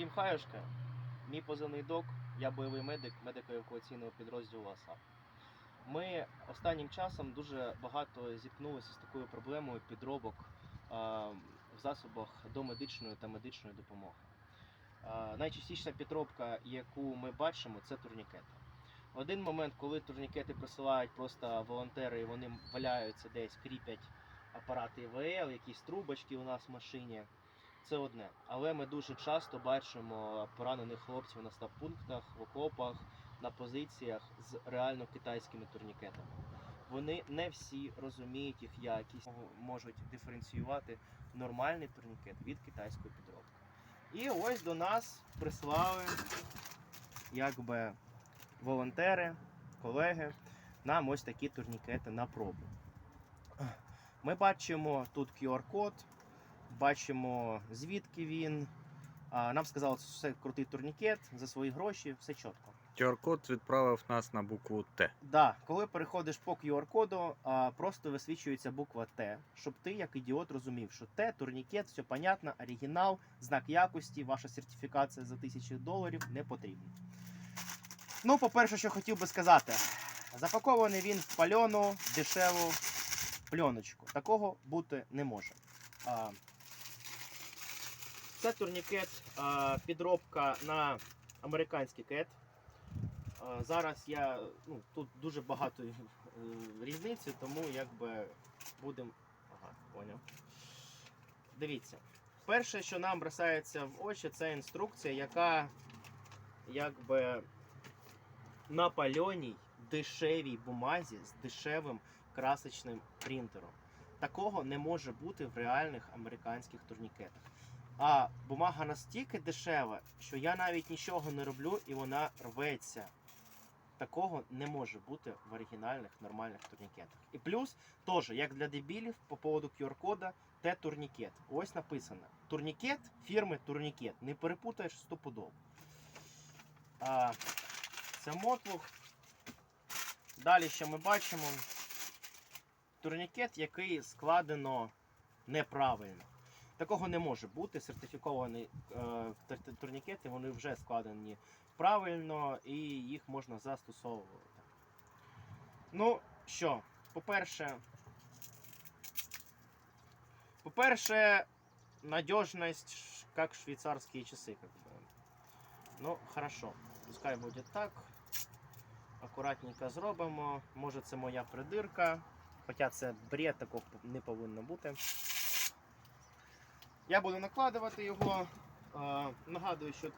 Всім хаюшка. Мій позивний док, я бойовий медик медико-евакуаційного підрозділу АСАП. Ми останнім часом дуже багато зіткнулися з такою проблемою підробок в засобах домедичної та медичної допомоги. Найчастіша підробка, яку ми бачимо, це турнікети. В один момент, коли турнікети присилають просто волонтери, і вони валяються десь, кріпять апарати ІВЛ, якісь трубочки у нас в машині. Це одне. Але ми дуже часто бачимо поранених хлопців на стаб-пунктах, в окопах, на позиціях з реально китайськими турнікетами. Вони не всі розуміють їх якість, можуть диференціювати нормальний турнікет від китайської підробки. І ось до нас прислали якби волонтери, колеги нам ось такі турнікети на пробу. Ми бачимо тут QR-код, бачимо звідки він. Нам сказали, що це крутий турнікет за свої гроші, все чітко. QR-код відправив нас на букву Т. Да, коли переходиш по QR-коду, просто висвічується буква Т, щоб ти, як ідіот, розумів, що Т, турнікет, все понятно, оригінал, знак якості, ваша сертифікація за тисячі доларів не потрібна. Ну, по-перше, що хотів би сказати, запакований він в пальону, дешеву пленочку. Такого бути не може. Це турнікет, підробка на американський кет. Зараз я ну, тут дуже багато е, різниці, тому якби будемо. Ага, поняв. Дивіться. Перше, що нам бросається в очі, це інструкція, яка якби на пальоній дешевій бумазі з дешевим красочним принтером. Такого не може бути в реальних американських турнікетах. А бумага настільки дешева, що я навіть нічого не роблю і вона рветься. Такого не може бути в оригінальних нормальних турнікетах. І плюс, теж, як для дебілів, по поводу QR-кода, те турнікет. Ось написано: турнікет фірми турнікет. Не перепутаєш стопудово. А, це мотлух. Далі що ми бачимо турнікет, який складено неправильно. Такого не може бути. Сертифіковані е, турнікети вони вже складені правильно і їх можна застосовувати. Ну що, по-перше, по-перше, надіжність як швейцарські часи. Как бы. Ну, хорошо. Пускай буде так. Акуратненько зробимо. Може це моя придирка. Хоча це бред, такого не повинно бути. Я буду накладувати його. Нагадую, що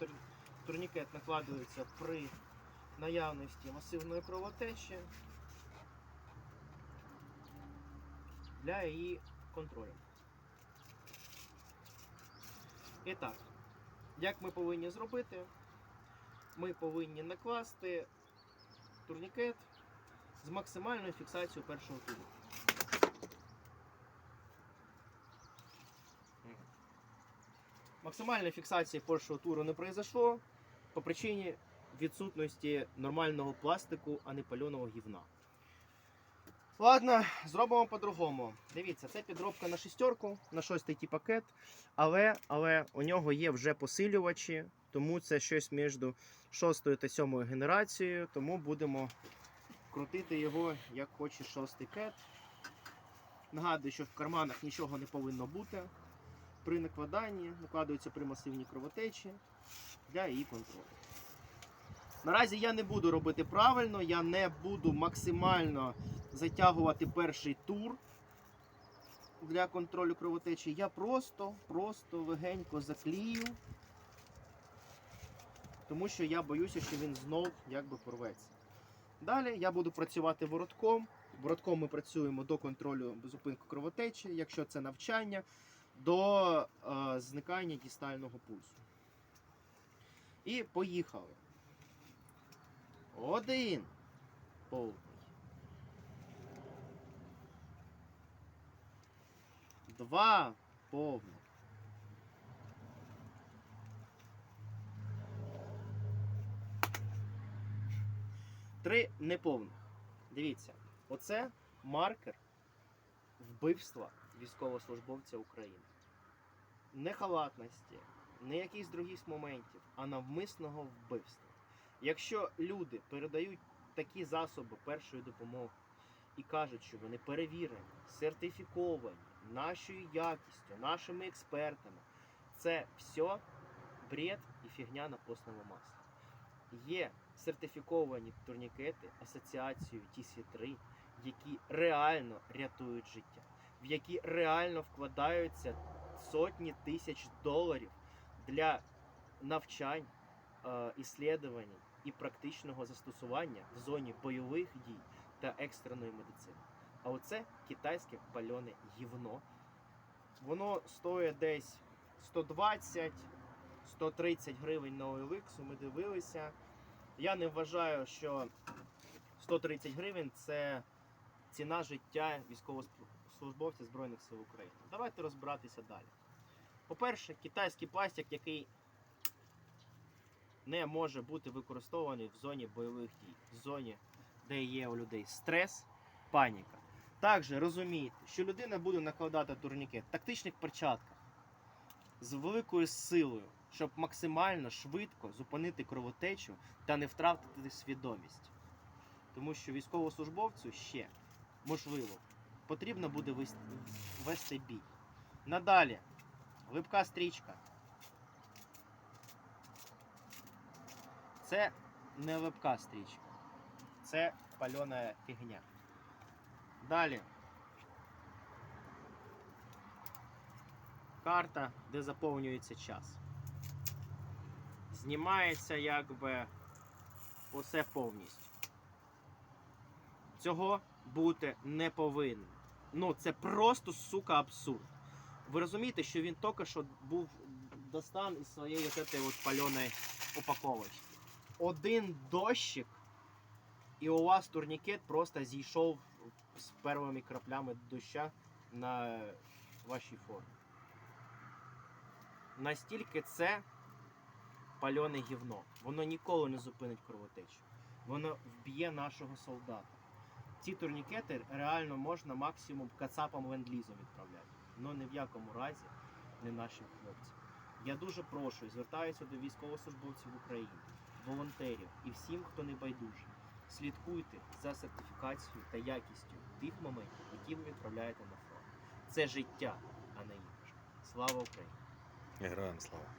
турнікет накладується при наявності масивної кровотечі для її контролю. І так, як ми повинні зробити? Ми повинні накласти турнікет з максимальною фіксацією першого туру. Максимальної фіксації першого туру не произошло по причині відсутності нормального пластику, а не пальоного гівна. Ладно, зробимо по-другому. Дивіться, це підробка на шістерку, на шостий ті пакет, але, але у нього є вже посилювачі, тому це щось між шостою та сьомою генерацією, тому будемо крутити його як хоче шостий кет. Нагадую, що в карманах нічого не повинно бути. При накладанні накладується при масивній кровотечі для її контролю. Наразі я не буду робити правильно, я не буду максимально затягувати перший тур для контролю кровотечі. Я просто, просто легенько заклію, тому що я боюся, що він знов якби порветься. Далі я буду працювати воротком. Воротком ми працюємо до контролю зупинку кровотечі, якщо це навчання, до е, зникання дістального пульсу. І поїхали. Один. Повний. Два повних. Три неповних. Дивіться, оце маркер вбивства військовослужбовця України. Не халатності, не якихось других моментів, а навмисного вбивства. Якщо люди передають такі засоби першої допомоги і кажуть, що вони перевірені, сертифіковані нашою якістю, нашими експертами, це все бред і фігня на постному маслі. Є сертифіковані турнікети асоціацією TC3, які реально рятують життя, в які реально вкладаються сотні тисяч доларів для навчань, е, іслідувань і практичного застосування в зоні бойових дій та екстреної медицини. А оце китайське пальоне гівно. Воно стоїть десь 120-130 гривень на OLX, ми дивилися. Я не вважаю, що 130 гривень це ціна життя військовослужбовця Збройних сил України. Давайте розбиратися далі. По-перше, китайський пластик, який не може бути використований в зоні бойових дій, в зоні, де є у людей стрес, паніка. Також розумійте, що людина буде накладати турнікет в тактичних перчатках з великою силою, щоб максимально швидко зупинити кровотечу та не втратити свідомість. Тому що військовослужбовцю ще, можливо, потрібно буде вести, вести бій. Надалі, липка стрічка. Це не липка стрічка. Це пальона фігня. Далі. Карта, де заповнюється час. Знімається якби усе повністю. Цього бути не повинно. Ну, це просто сука абсурд. Ви розумієте, що він тільки що був достан із своєї от пальоної упаковочки. Один дощик, і у вас турнікет просто зійшов з першими краплями доща на вашій формі. Настільки це пальоне гівно. Воно ніколи не зупинить кровотечу. Воно вб'є нашого солдата. Ці турнікети реально можна максимум кацапам ленд-лізом відправляти. але ні в якому разі не нашим хлопцям. Я дуже прошу і звертаюся до військовослужбовців України, волонтерів і всім, хто не байдужий. Слідкуйте за сертифікацією та якістю тих моментів, які ви відправляєте на фронт. Це життя, а не іграшка. Слава Україні! Героям слава.